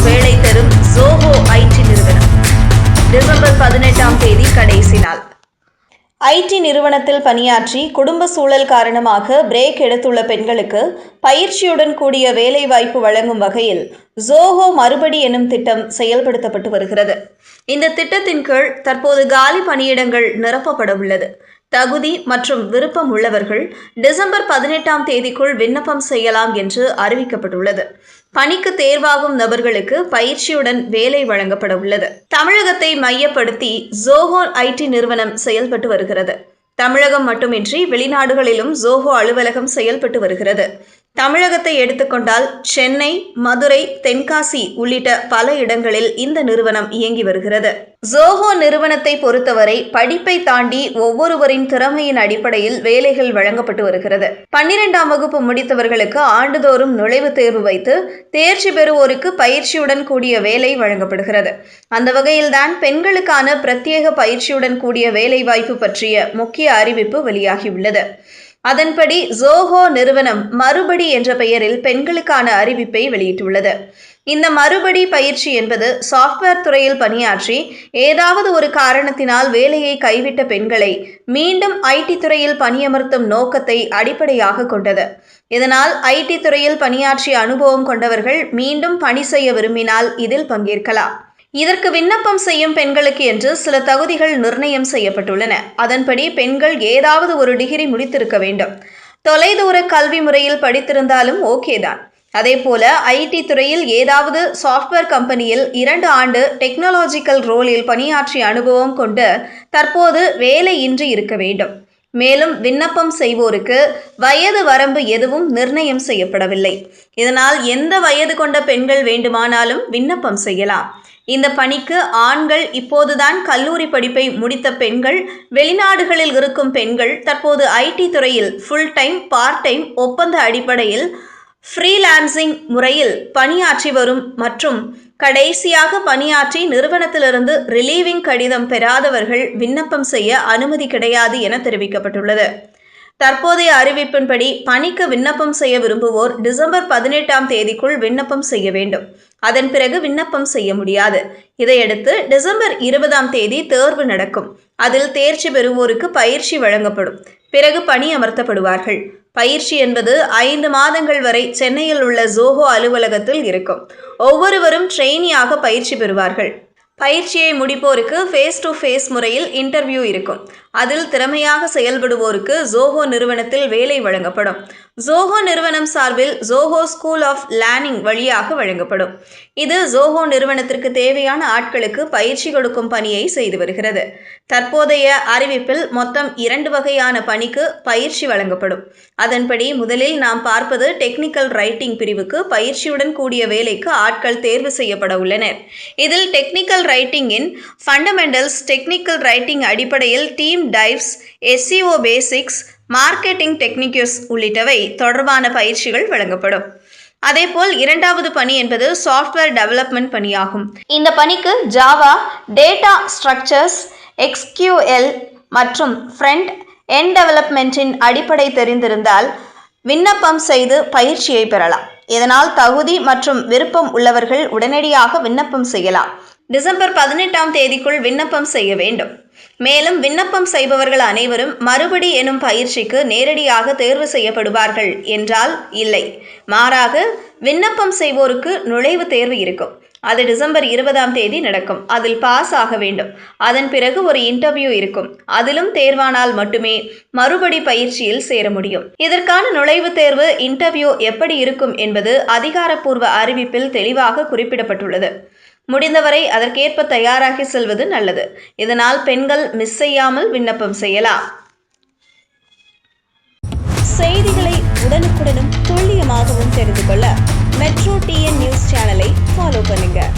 வேலை தரும் ஜோஹோ ஐடி நிறுவனம். டிசம்பர் பதினெட்டாம் தேதி கடைசி நாள். ஐடி நிறுவனத்தில் பணியாற்றி குடும்ப சூழல் காரணமாக பிரேக் எடுத்துள்ள பெண்களுக்கு பயிற்சியுடன் கூடிய வேலைவாய்ப்பு வழங்கும் வகையில் ஜோஹோ மறுபடி எனும் திட்டம் செயல்படுத்தப்பட்டு வருகிறது. இந்த திட்டத்தின் கீழ் தற்போது காலி பணியிடங்கள் நிரப்பப்பட உள்ளது. தகுதி மற்றும் விருப்பம் உள்ளவர்கள் டிசம்பர் பதினெட்டாம் தேதிக்குள் விண்ணப்பம் செய்யலாம் என்று அறிவிக்கப்பட்டுள்ளது. பணிக்கு தேர்வாகும் நபர்களுக்கு பயிற்சியுடன் வேலை வழங்கப்பட உள்ளது. தமிழகத்தை மையப்படுத்தி ஜோஹோ ஐடி நிறுவனம் செயல்பட்டு வருகிறது. தமிழகம் மட்டுமின்றி வெளிநாடுகளிலும் ஜோஹோ அலுவலகம் செயல்பட்டு வருகிறது. தமிழகத்தை எடுத்துக்கொண்டால் சென்னை மதுரை தென்காசி உள்ளிட்ட பல இடங்களில் இந்த நிறுவனம் இயங்கி வருகிறது. ஜோஹோ நிறுவனத்தை பொறுத்தவரை படிப்பை தாண்டி ஒவ்வொருவரின் திறமையின் அடிப்படையில் வேலைகள் வழங்கப்பட்டு வருகிறது. பன்னிரெண்டாம் வகுப்பு முடித்தவர்களுக்கு ஆண்டுதோறும் நுழைவுத் தேர்வு வைத்து தேர்ச்சி பெறுவோருக்கு பயிற்சியுடன் கூடிய வேலை வழங்கப்படுகிறது. அந்த வகையில்தான் பெண்களுக்கான பிரத்யேக பயிற்சியுடன் கூடிய வேலைவாய்ப்பு பற்றிய முக்கிய அறிவிப்பு வெளியாகியுள்ளது. அதன்படி ஜோஹோ நிறுவனம் மறுபடி என்ற பெயரில் பெண்களுக்கான அறிவிப்பை வெளியிட்டுள்ளது. இந்த மறுபடி பயிற்சி என்பது சாஃப்ட்வேர் துறையில் பணியாற்றி ஏதாவது ஒரு காரணத்தினால் வேலையை கைவிட்ட பெண்களை மீண்டும் ஐடி துறையில் பணியமர்த்தும் நோக்கத்தை அடிப்படையாக கொண்டது. இதனால் ஐடி துறையில் பணியாற்றிய அனுபவம் கொண்டவர்கள் மீண்டும் பணி செய்ய விரும்பினால் இதில் பங்கேற்கலாம். இதற்கு விண்ணப்பம் செய்யும் பெண்களுக்கு என்று சில தகுதிகள் நிர்ணயம் செய்யப்பட்டுள்ளன. அதன்படி பெண்கள் ஏதாவது ஒரு டிகிரி முடித்திருக்க வேண்டும். தொலைதூர கல்வி முறையில் படித்திருந்தாலும் ஓகே தான். அதேபோல ஐடி துறையில் ஏதாவது சாஃப்ட்வேர் கம்பெனியில் இரண்டு ஆண்டு டெக்னாலஜிக்கல் ரோலில் பணியாற்றிய அனுபவம் கொண்டு தற்போது வேலையின்றி இருக்க வேண்டும். மேலும் விண்ணப்பம் செய்வோருக்கு வயது வரம்பு எதுவும் நிர்ணயம் செய்யப்படவில்லை. இதனால் எந்த வயது கொண்ட பெண்கள் வேண்டுமானாலும் விண்ணப்பம் செய்யலாம். இந்த பணிக்கு ஆண்கள் இப்போதுதான் கல்லூரி படிப்பை முடித்த பெண்கள் வெளிநாடுகளில் இருக்கும் பெண்கள் தற்போது ஐடி துறையில் ஃபுல் டைம் பார்ட் டைம் ஒப்பந்த அடிப்படையில் ஃப்ரீலான்சிங் முறையில் பணியாற்றி வரும் மற்றும் கடைசியாக பணியாற்றி நிறுவனத்திலிருந்து ரிலீவிங் கடிதம் பெறாதவர்கள் விண்ணப்பம் செய்ய அனுமதி கிடையாது என தெரிவிக்கப்பட்டுள்ளது. தற்போதைய அறிவிப்பின்படி பணிக்கு விண்ணப்பம் செய்ய விரும்புவோர் டிசம்பர் பதினெட்டாம் தேதிக்குள் விண்ணப்பம் செய்ய வேண்டும். அதன் பிறகு விண்ணப்பம் செய்ய முடியாது. இதையடுத்து டிசம்பர் இருபதாம் தேதி தேர்வு நடக்கும். அதில் தேர்ச்சி பெறுவோருக்கு பயிற்சி வழங்கப்படும். பிறகு பணி அமர்த்தப்படுவார்கள். பயிற்சி என்பது ஐந்து மாதங்கள் வரை சென்னையில் உள்ள ஜோஹோ அலுவலகத்தில் இருக்கும். ஒவ்வொருவரும் ட்ரெயினியாக பயிற்சி பெறுவார்கள். பயிற்சியை முடிப்போருக்கு ஃபேஸ் டு ஃபேஸ் முறையில் இன்டர்வியூ இருக்கும். அதில் திறமையாக செயல்படுவோருக்கு ஜோஹோ நிறுவனத்தில் வேலை வழங்கப்படும். ஜோஹோ நிறுவனம் சார்பில் ஜோஹோ ஸ்கூல் ஆஃப் லேர்னிங் வழியாக வழங்கப்படும். இது ஜோஹோ நிறுவனத்திற்கு தேவையான ஆட்களுக்கு பயிற்சி கொடுக்கும் பணியை செய்து வருகிறது. தற்போதைய அறிவிப்பில் மொத்தம் இரண்டு வகையான பணிக்கு பயிற்சி வழங்கப்படும். அதன்படி முதலில் நாம் பார்ப்பது டெக்னிக்கல் ரைட்டிங் பிரிவுக்கு பயிற்சியுடன் கூடிய வேலைக்கு ஆட்கள் தேர்வு செய்யப்பட உள்ளனர். இதில் டெக்னிக்கல் ரைட்டிங்கின் ஃபண்டமெண்டல்ஸ் டெக்னிக்கல் ரைட்டிங் அடிப்படையில் deep dives SEO basics marketing techniques உள்ளிட்டவை தொடர்பான பயிற்சிகள் வழங்கப்படும். அதேபோல் இரண்டாவது பணி என்பது சாஃப்ட்வேர் டெவலப்மெண்ட் பணியாகும். இந்த பணிக்கு ஜாவா டேட்டா ஸ்ட்ரக்சர்ஸ் எக்ஸ்கியூஎல் மற்றும் ஃப்ரண்ட் என் டெவலப்மெண்ட்டின் அடிப்படை தெரிந்திருந்தால் விண்ணப்பம் செய்து பயிற்சியை பெறலாம். இதனால் தகுதி மற்றும் விருப்பம் உள்ளவர்கள் உடனடியாக விண்ணப்பம் செய்யலாம். டிசம்பர் பதினெட்டாம் தேதிக்குள் விண்ணப்பம் செய்ய வேண்டும். மேலும் விண்ணப்பம் செய்பவர்கள் அனைவரும் மறுபடி எனும் பயிற்சிக்கு நேரடியாக தேர்வு செய்யப்படுவார்கள் என்றால் இல்லை. மாறாக விண்ணப்பம் செய்வோருக்கு நுழைவுத் தேர்வு இருக்கும். அது டிசம்பர் இருபதாம் தேதி நடக்கும். அதில் பாஸ் ஆக வேண்டும். அதன் பிறகு ஒரு இன்டர்வியூ இருக்கும். அதிலும் தேர்வானால் மட்டுமே மறுபடி பயிற்சியில் சேர முடியும். இதற்கான நுழைவுத் தேர்வு இன்டர்வியூ எப்படி இருக்கும் என்பது அதிகாரப்பூர்வ அறிவிப்பில் தெளிவாக குறிப்பிடப்பட்டுள்ளது. முடிந்தவரை அதற்கேற்ப தயாராகி செல்வது நல்லது. இதனால் பெண்கள் மிஸ் செய்யாமல் விண்ணப்பம் செய்யலாம். செய்திகளை உடனுக்குடனும் துல்லியமாகவும் தெரிந்து கொள்ள மெட்ரோ டிஎன் நியூஸ் சேனலை ஃபாலோ பண்ணுங்கள்